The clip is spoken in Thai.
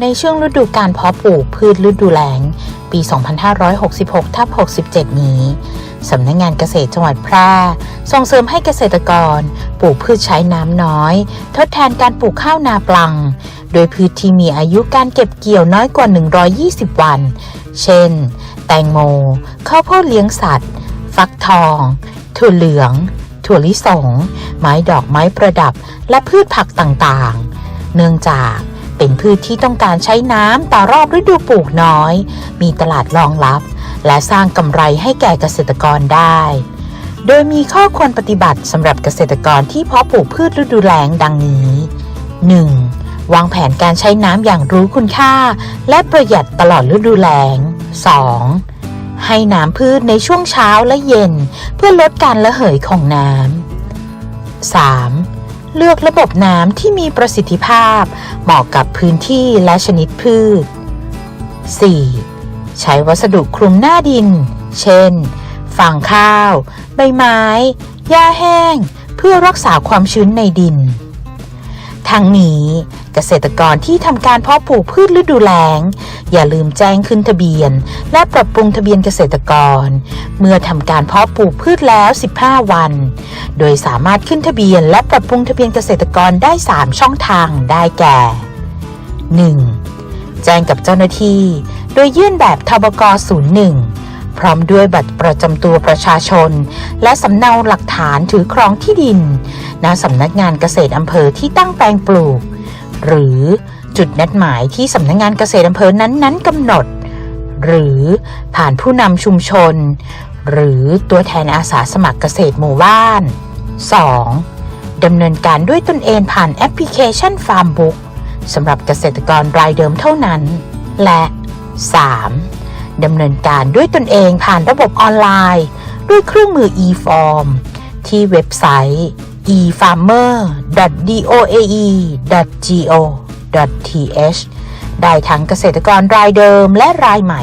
ในช่วงฤดูการเพาะปลูกพืชฤดูแล้ง ปี 2566ทับ67 นี้ สำนักงงานเกษตรจังหวัดแพร่ ส่งเสริมให้เกษตรกร ปลูกพืชใช้น้ำน้อย ทดแทนการปลูกข้าวนาปลัง โดยพืชที่มีอายุการเก็บเกี่ยวน้อยกว่า 120 วัน เช่น แตงโม ข้าวโพดเลี้ยงสัตว์ ฟักทอง ถั่วเหลือง ถั่วลิสง ไม้ดอกไม้ประดับ และพืชผักต่างๆ เนื่องจาก เป็นพืชที่ต้องการใช้น้ำต่อรอบฤดูปลูกน้อย มีตลาดรองรับ และสร้างกำไรให้แก่เกษตรกรได้ โดยมีข้อควรปฏิบัติสำหรับเกษตรกรที่เพาะปลูกพืชฤดูแล้งดังนี้ 1. วางแผนการใช้น้ำอย่างรู้คุณค่า และประหยัดตลอดฤดูแล้ง 2. ให้น้ำพืชในช่วงเช้าและเย็น เพื่อลดการระเหยของน้ำ 3. เลือกระบบน้ำที่มีประสิทธิภาพ เหมาะกับพื้นที่และชนิดพืช 4. ใช้วัสดุคลุมหน้าดิน เช่น ฟางข้าว ใบไม้ หญ้าแห้ง เพื่อรักษาความชื้นในดิน ทั้งนี้เกษตรกรที่ทำการเพาะปลูกพืชฤดูแล้ง อย่าลืมแจ้งขึ้นทะเบียน และปรับปรุงทะเบียนเกษตรกร เมื่อทำการเพาะปลูกพืชแล้ว 15 วัน โดยสามารถขึ้นทะเบียน และปรับปรุงทะเบียนเกษตรกรได้ 3 ช่องทางได้แก่ 1. แจ้งกับเจ้าหน้าที่ โดยยื่นแบบทบก 01 พร้อมด้วยบัตรประจำตัวประชาชน และสำเนาหลักฐานถือครองที่ดินณสำนักงานเกษตรอำเภอที่ตั้งแปลงปลูก หรือจุดนัดหมายที่สำนักงานเกษตรอำเภอนั้นๆกำหนด หรือผ่านผู้นำชุมชน หรือตัวแทนอาสาสมัครเกษตรหมู่บ้าน 2. ดำเนินการด้วยตนเองผ่านแอปพลิเคชัน Farmbook สำหรับเกษตรกรรายเดิมเท่านั้น และ 3. ดำเนินการด้วยตนเองผ่านระบบออนไลน์ ด้วยเครื่องมือ e-form ที่เว็บไซต์ efarmer.doae.go.th ได้ทั้งเกษตรกรรายเดิมและรายใหม่